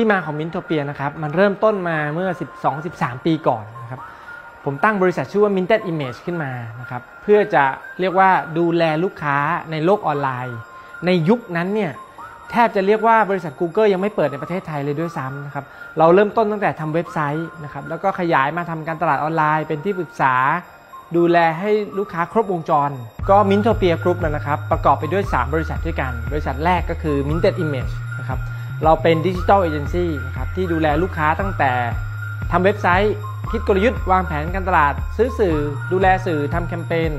ที่มาของมินโทเปียนะครับมันเริ่มต้นมาเมื่อ 12-13 ปีก่อนนะครับผมตั้งบริษัทชื่อว่า Minted Image ขึ้นมานะครับเพื่อจะเรียกว่าดูแลลูกค้าในโลกออนไลน์ ในยุคนั้นเนี่ยแทบจะเรียกว่าบริษัท Google ยังไม่เปิดในประเทศไทยเลยด้วยซ้ำนะครับเราเริ่มต้นตั้งแต่ทำเว็บไซต์นะครับแล้วก็ขยายมาทำการตลาดออนไลน์ เป็นที่ปรึกษา ดูแลให้ลูกค้าครบวงจร ก็มินโทเปียกรุ๊ปนะครับประกอบไปด้วย 3 บริษัทด้วยกัน บริษัทแรกก็คือ Minted Image นะครับ เราเป็นดิจิทัลเอเจนซี่นะครับที่ดูแลลูกค้าตั้งแต่ทำเว็บไซต์ คิดกลยุทธ์วางแผนการตลาด ซื้อสื่อ ดูแลสื่อทำแคมเปญ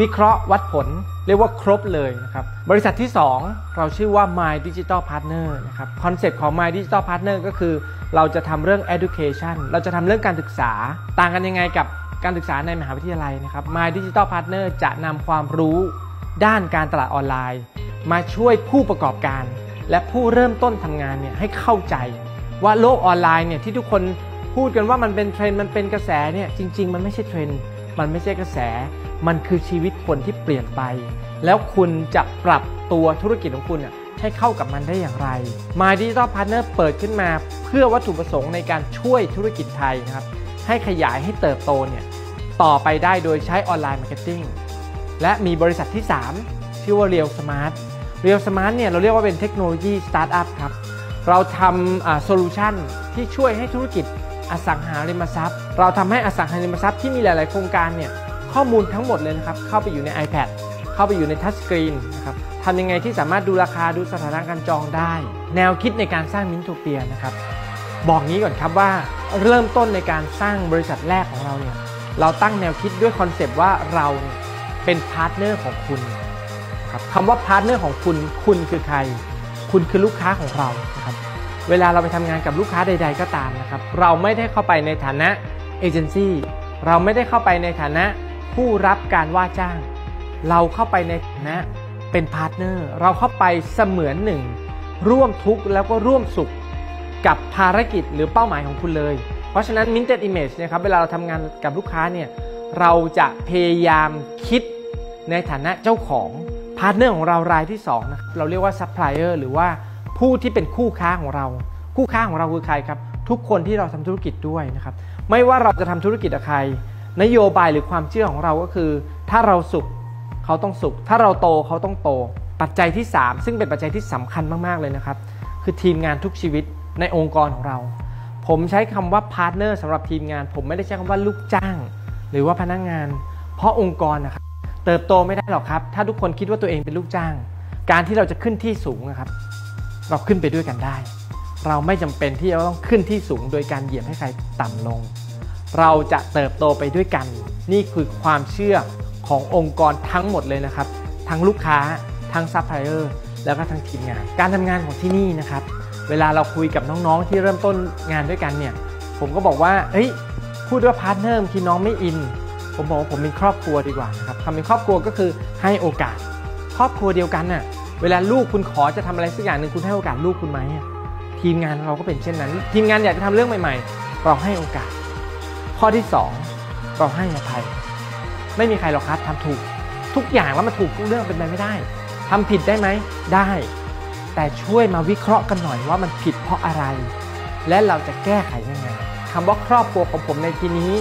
วิเคราะห์วัดผล เรียกว่าครบเลยนะครับบริษัทที่ 2 เราชื่อว่า My Digital Partner นะครับคอนเซ็ปต์ของ My Digital Partner ก็คือ เราจะทำเรื่อง education เราจะทำเรื่องการศึกษา ต่างกันยังไงกับการศึกษาในมหาวิทยาลัยนะครับ My Digital Partner จะนำความรู้ด้านการตลาดออนไลน์ มาช่วยผู้ประกอบการ และผู้เริ่มต้นทำงานเนี่ยให้เข้าใจว่าโลกออนไลน์เนี่ยที่ทุกคนพูดกันว่ามันเป็นเทรนด์มันเป็นกระแสเนี่ยจริง ๆ มันไม่ใช่เทรนด์มันไม่ใช่กระแส มันคือชีวิตคนที่เปลี่ยนไป แล้วคุณจะปรับตัวธุรกิจของคุณให้เข้ากับมันได้อย่างไร My Digital Partner เปิดขึ้นมาเพื่อวัตถุประสงค์ในการช่วยธุรกิจไทยนะครับให้ขยายให้เติบโตเนี่ยต่อไปได้โดยใช้ออนไลน์มาร์เก็ตติ้งและมีบริษัทที่ 3 ชื่อว่า Real Smart Real Smart เนี่ยเราเรียกว่าเป็นเทคโนโลยีสตาร์ทอัพครับ เราทำโซลูชันที่ช่วยให้ธุรกิจอสังหาริมทรัพย์ เราทำให้อสังหาริมทรัพย์ที่มีหลาย ๆ โครงการเนี่ยข้อมูลทั้งหมดเลยนะครับ เข้าไปอยู่ใน iPad เข้าไปอยู่ในทัชสกรีนนะครับทำยังไงที่สามารถดูราคาดูสถานะการจองได้ แนวคิดในการสร้างมินโทเปียนะครับ บอกงี้ก่อนครับว่าเริ่มต้นในการสร้างบริษัทแรกของเราเนี่ยเราตั้งแนวคิดด้วยคอนเซปต์ว่าเราเป็นพาร์ทเนอร์ของคุณ ครับคำว่าพาร์ทเนอร์ของคุณ คุณคือใคร คุณคือลูกค้าของเรานะครับเวลาเราไปทำงานกับลูกค้าใด ๆ ก็ตามนะครับ เราไม่ได้เข้าไปในฐานะเอเจนซี่เราไม่ได้เข้าไปในฐานะผู้รับการว่าจ้าง เราเข้าไปในฐานะเป็นพาร์ทเนอร์เราเข้าไปเสมือนหนึ่ง ร่วมทุกข์แล้วก็ร่วมสุขกับภารกิจหรือเป้าหมายของคุณเลย เพราะฉะนั้น Minted Image นะครับเวลาเราทำงานกับลูกค้าเนี่ยเราจะพยายามคิดในฐานะเจ้าของาร์ทเนอร์ของเรารายที่2นะครับเราเรียกว่าซัพพลายเออร์หรือว่าผู้ที่เป็นคู่ค้าของเรา คู่ค้าของเราคือใครครับ ทุกคนที่เราทำธุรกิจด้วยนะครับ ไม่ว่าเราจะทำธุรกิจกับใคร นโยบายหรือความเชื่อของเราก็คือ ถ้าเราสุขเขาต้องสุข ถ้าเราโตเขาต้องโต ปัจจัยที่ 3 ซึ่งเป็นปัจจัยที่สำคัญมาก ๆ เลยนะครับ คือทีมงานทุกชีวิตในองค์กรของเรา ผมใช้คำว่าพาร์ทเนอร์สำหรับทีมงาน ผมไม่ได้ใช้คำว่าลูกจ้าง หรือว่าพนักงงาน เพราะองค์กรนะครับ เติบโตไม่ได้หรอกครับ ถ้าทุกคนคิดว่าตัวเองเป็นลูกจ้าง การที่เราจะขึ้นที่สูงนะครับ เราขึ้นไปด้วยกันได้ เราไม่จำเป็นที่จะต้องขึ้นที่สูง โดยการเหยียบให้ใครต่ำลง เราจะเติบโตไปด้วยกัน นี่คือความเชื่อขององค์กรทั้งหมดเลยนะครับ ทั้งลูกค้า ทั้งซัพพลายเออร์ แล้วก็ทั้งทีมงาน การทำงานของที่นี่นะครับ เวลาเราคุยกับน้องๆ ที่เริ่มต้นงานด้วยกันเนี่ย ผมก็บอกว่า เฮ้ย พูดว่าพาร์ทเนอร์ที่น้องไม่อิน ผมบอกว่าผมเป็นครอบครัวดีกว่านะครับคำเป็นครอบครัวก็คือให้โอกาส ครอบครัวเดียวกันน่ะเวลาลูกคุณขอจะทำอะไรสักอย่างหนึ่งคุณให้โอกาสลูกคุณไหมทีมงานเราก็เป็นเช่นนั้น ทีมงานอยากจะทำเรื่องใหม่ ๆ เราให้โอกาส ข้อที่ 2 เราให้อภัย ไม่มีใครหรอกครับทำถูกทุกอย่างแล้วมาถูกทุกเรื่องเป็นไปไม่ได้ทำผิดได้ไหมได้ แต่ช่วยมาวิเคราะห์กันหน่อยว่ามันผิดเพราะอะไร และเราจะแก้ไขยังไงคำว่าครอบครัวของผมในที่นี้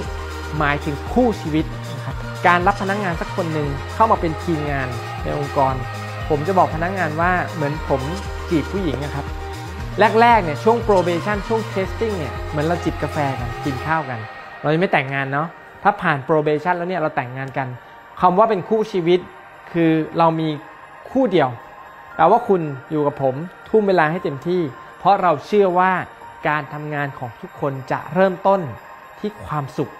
หมายถึงคู่ชีวิตนะครับการรับพนักงงานสักคนหนึ่งเข้ามาเป็นทีมงานในองค์กร ผมจะบอกพนักงงานว่าเหมือนผมจีบผู้หญิงนะครับแรกๆเนี่ยช่วง probation ช่วง testing เนี่ยเหมือนเราจิบกาแฟกันกินข้าวกัน เรายังไม่แต่งงานเนาะถ้าผ่าน probation แล้วเนี่ยเราแต่งงานกันคำว่าเป็นคู่ชีวิต คือเรามีคู่เดียวแปลว่าคุณอยู่กับผมทุ่มเวลาให้เต็มที่ เพราะเราเชื่อว่าการทำงานของทุกคนจะเริ่มต้นที่ความสุข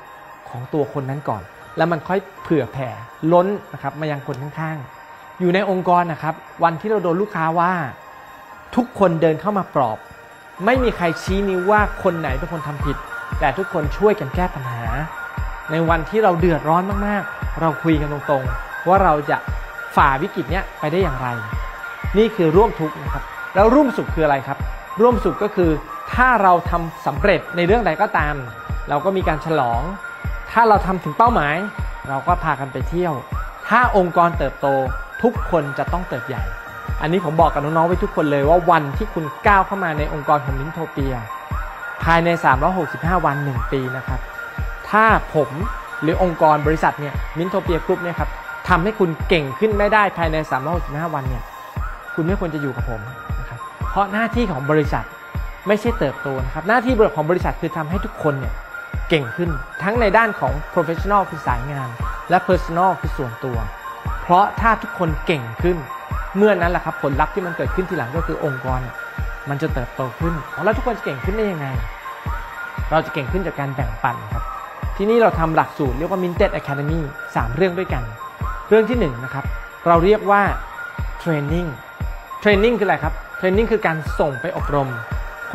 ของตัวคนนั้นก่อน แล้วมันค่อยเผื่อแผ่ล้นนะครับมายังคนข้างๆ อยู่ในองค์กรนะครับ วันที่เราโดนลูกค้าว่า ทุกคนเดินเข้ามาปลอบ ไม่มีใครชี้นิ้วว่าคนไหนเป็นคนทำผิด แต่ทุกคนช่วยกันแก้ปัญหา ในวันที่เราเดือดร้อนมากๆ เราคุยกันตรงๆ ว่าเราจะฝ่าวิกฤตเนี้ยไปได้อย่างไร นี่คือร่วมทุกข์นะครับ แล้วร่วมสุขคืออะไรครับ ร่วมสุขก็คือถ้าเราทำสำเร็จในเรื่องใดก็ตาม เราก็มีการฉลอง ถ้าเราทำถึงเป้าหมาย เราก็พากันไปเที่ยว ถ้าองค์กรเติบโตทุกคนจะต้องเติบใหญ่ อันนี้ผมบอกกับน้องๆไว้ทุกคนเลยว่าวันที่คุณก้าวเข้ามาในองค์กรของมินโทเปีย ภายใน 365 วัน 1 ปีนะครับ ถ้าผมหรือองค์กรบริษัทเนี่ยมินโทเปียกรุ๊ปเนี่ยครับทำให้คุณเก่งขึ้นไม่ได้ภายใน 365 วันเนี่ยคุณไม่ควรจะอยู่กับผมนะครับเพราะหน้าที่ของบริษัทไม่ใช่เติบโตนะครับหน้าที่ของบริษัทคือทำให้ทุกคนเนี่ย เก่งขึ้น ทั้งในด้านของ professional คือสายงาน และ personal คือส่วนตัว เพราะถ้าทุกคนเก่งขึ้น เมื่อนั้นแหละครับผลลัพธ์ที่มันเกิดขึ้นทีหลังก็คือองค์กร มันจะเติบโตขึ้นแล้วทุกคนจะเก่งขึ้นได้ยังไง เราจะเก่งขึ้นจากการแบ่งปันครับที่นี่เราทำหลักสูตรเรียกว่า Minted Academy 3 เรื่องด้วยกัน เรื่องที่1นนะครับเราเรียกว่า Training Training คืออะไรครับ Training คือการส่งไปอบรม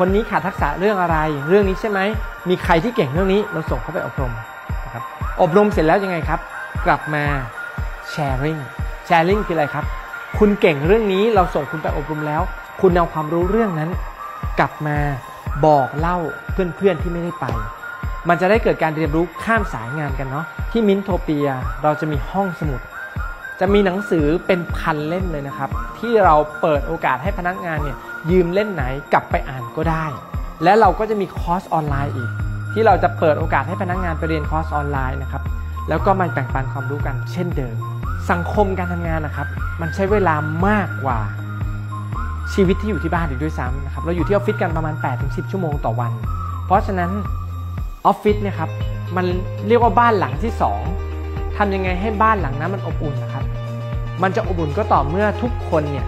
คนนี้ขาดทักษะเรื่องอะไร เรื่องนี้ใช่ไหม มีใครที่เก่งเรื่องนี้เราส่งเขาไปอบรมนะครับอบรมเสร็จแล้วยังไงครับ กลับมา Sharing Sharing คืออะไรครับ คุณเก่งเรื่องนี้เราส่งคุณไปอบรมแล้ว คุณเอาความรู้เรื่องนั้น กลับมาบอกเล่าเพื่อนๆที่ไม่ได้ไป มันจะได้เกิดการเรียนรู้ข้ามสายงานกันเนาะที่มินโทเปียเราจะมีห้องสมุด จะมีหนังสือเป็นพันเล่มเลยนะครับ ที่เราเปิดโอกาสให้พนักงานเนี่ยยืมเล่มไหนกลับไปอ่านก็ได้ และเราก็จะมีคอร์สออนไลน์อีก ที่เราจะเปิดโอกาสให้พนักงานไปเรียนคอร์สออนไลน์นะครับแล้วก็มาแบ่งปันความรู้กันเช่นเดิม สังคมการทำงานนะครับ มันใช้เวลามากกว่าชีวิตที่อยู่ที่บ้านอีกด้วยซ้ำนะครับเราอยู่ที่ออฟฟิศกันประมาณ 8-10 ชั่วโมงต่อวัน เพราะฉะนั้นออฟฟิศเนี่ยครับมันเรียกว่าบ้านหลังที่ 2 ทำยังไงให้บ้านหลังนั้นมันอบอุ่นนะครับ มันจะอบอุ่นก็ต่อเมื่อทุกคนเนี่ย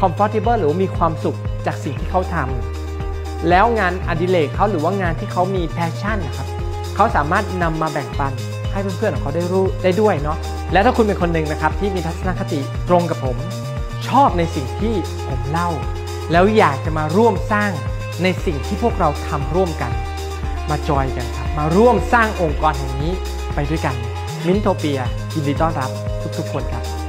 comfortable หรือว่ามีความสุขจากสิ่งที่เขาทำแล้วงานอดิเรกเขาหรือว่างานที่เขามี passion นะครับเขาสามารถนำมาแบ่งปันให้เพื่อนๆของเขาได้รู้ได้ด้วยเนาะและถ้าคุณเป็นคนหนึ่งนะครับที่มีทัศนคติตรงกับผม ชอบในสิ่งที่ผมเล่า แล้วอยากจะมาร่วมสร้างในสิ่งที่พวกเราทำร่วมกัน มาจอยกันครับมาร่วมสร้างองค์กรแห่งนี้ไปด้วยกัน มินโทเปียยินดีต้อนรับทุกๆคนครับ